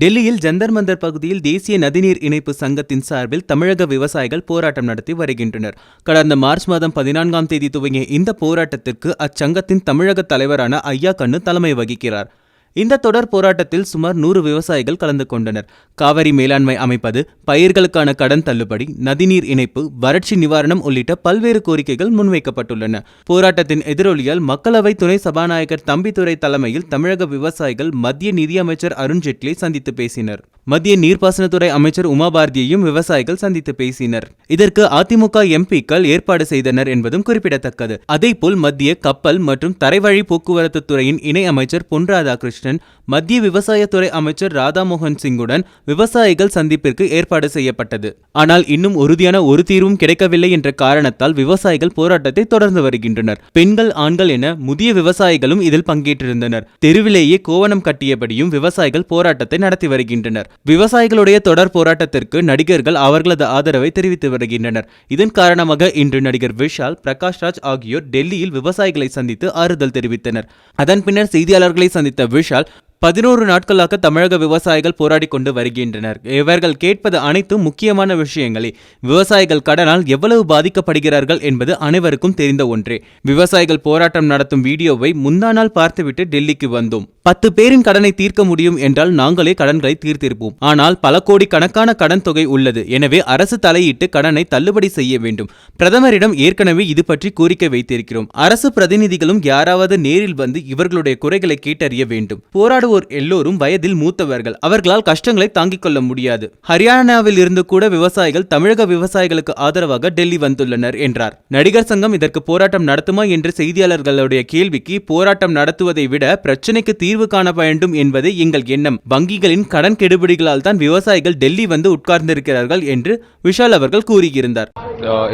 டெல்லியில் ஜந்தர் மந்தர் பகுதியில் தேசிய நதிநீர் இணைப்பு சங்கத்தின் சார்பில் தமிழக விவசாயிகள் போராட்டம் நடத்தி வருகின்றனர். கடந்த மார்ச் மாதம் பதினான்காம் தேதி துவங்கிய இந்த போராட்டத்திற்கு அச்சங்கத்தின் தமிழக தலைவரான ஐயா கண்ணு தலைமை வகிக்கிறார். இந்த தொடர் போராட்டத்தில் சுமார் நூறு விவசாயிகள் கலந்து கொண்டனர். காவிரி மேலாண்மை அமைப்பது பயிர்களுக்கான கடன் தள்ளுபடி நதிநீர் இணைப்பு வறட்சி நிவாரணம் உள்ளிட்ட பல்வேறு கோரிக்கைகள் முன்வைக்கப்பட்டுள்ளன. போராட்டத்தின் எதிரொலியால் மக்களவை துணை சபாநாயகர் தம்பிதுரை தலைமையில் தமிழக விவசாயிகள் மத்திய நிதியமைச்சர் அருண்ஜேட்லியை சந்தித்து பேசினர். மத்திய நீர்ப்பாசனத்துறை அமைச்சர் உமா பாரதியையும் விவசாயிகள் சந்தித்து பேசினர். இதற்கு அதிமுக எம்பிக்கள் ஏற்பாடு செய்தனர் என்பதும் குறிப்பிடத்தக்கது. அதேபோல் மத்திய கப்பல் மற்றும் தரைவழி போக்குவரத்து துறையின் இணை அமைச்சர் பொன் ராதாகிருஷ்ணன் மத்திய விவசாயத்துறை அமைச்சர் ராதாமோகன் சிங்குடன் விவசாயிகள் சந்திப்பிற்கு ஏற்பாடு செய்யப்பட்டது. ஆனால் இன்னும் உறுதியான ஒரு தீர்வும் கிடைக்கவில்லை என்ற காரணத்தால் விவசாயிகள் போராட்டத்தை தொடர்ந்து வருகின்றனர். பெண்கள் ஆண்கள் என முதிய விவசாயிகளும் இதில் பங்கேற்றிருந்தனர். தெருவிலேயே கோவணம் கட்டியபடியும் விவசாயிகள் போராட்டத்தை நடத்தி வருகின்றனர். விவசாயிகளுடைய தொடர் போராட்டத்திற்கு நடிகர்கள் அவர்களது ஆதரவை தெரிவித்து வருகின்றனர். இதன் காரணமாக இன்று நடிகர் விஷால் பிரகாஷ் ராஜ் ஆகியோர் டெல்லியில் விவசாயிகளை சந்தித்து ஆறுதல் தெரிவித்தனர். அதன் பின்னர் செய்தியாளர்களை சந்தித்த விஷால் பதினோரு நாட்களாக தமிழக விவசாயிகள் போராடி கொண்டு வருகின்றனர். இவர்கள் கேட்பது அனைத்தும் முக்கியமான விஷயங்களே. விவசாயிகள் கடனால் எவ்வளவு பாதிக்கப்படுகிறார்கள் என்பது அனைவருக்கும் தெரிந்த ஒன்றே. விவசாயிகள் போராட்டம் நடத்தும் வீடியோவை முந்தா நாள் பார்த்துவிட்டு டெல்லிக்கு வந்தோம். பத்து பேரின் கடனை தீர்க்க முடியும் என்றால் நாங்களே கடன்களை தீர்த்திருப்போம். ஆனால் பல கோடி கணக்கான கடன் தொகை உள்ளது. எனவே அரசு தலையிட்டு கடனை தள்ளுபடி செய்ய வேண்டும். பிரதமரிடம் ஏற்கனவே இது பற்றி கோரிக்கை வைத்திருக்கிறோம். அரசு பிரதிநிதிகளும் யாராவது நேரில் வந்து இவர்களுடைய குறைகளை கேட்டறிய வேண்டும். போராடுவோர் எல்லோரும் வயதில் மூத்தவர்கள். அவர்களால் கஷ்டங்களை தாங்கிக் கொள்ள முடியாது. ஹரியானாவில் இருந்து கூட விவசாயிகள் தமிழக விவசாயிகளுக்கு ஆதரவாக டெல்லி வந்துள்ளனர் என்றார். நடிகர் சங்கம் இதற்கு போராட்டம் நடத்துமா என்று செய்தியாளர்களுடைய கேள்விக்கு போராட்டம் நடத்துவதை விட பிரச்சனைக்கு தீர்வு காண வேண்டும் என்பதே எங்கள் எண்ணம். வங்கிகளின் கடன் கெடுபிடிகளால் தான் விவசாயிகள் டெல்லி வந்து உட்கார்ந்திருக்கிறார்கள் என்று விஷால் அவர்கள் கூறியிருந்தார். Uh,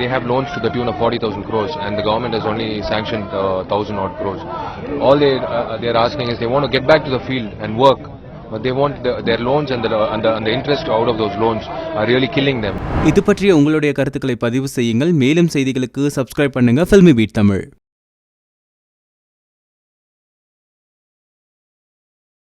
they have loans to the tune of 40,000 crores and the government has only sanctioned uh, 1000 odd crores. All they uh, they are asking is they want to get back to the field and work, but they want the, their loans and the, and the and the interest out of those loans are really killing them. இது பற்றிய உங்களுடைய கருத்துக்களை பதிவு செய்யுங்கள் மேலும் செய்திகளுக்கு subscribe பண்ணுங்க filmi beat Tamil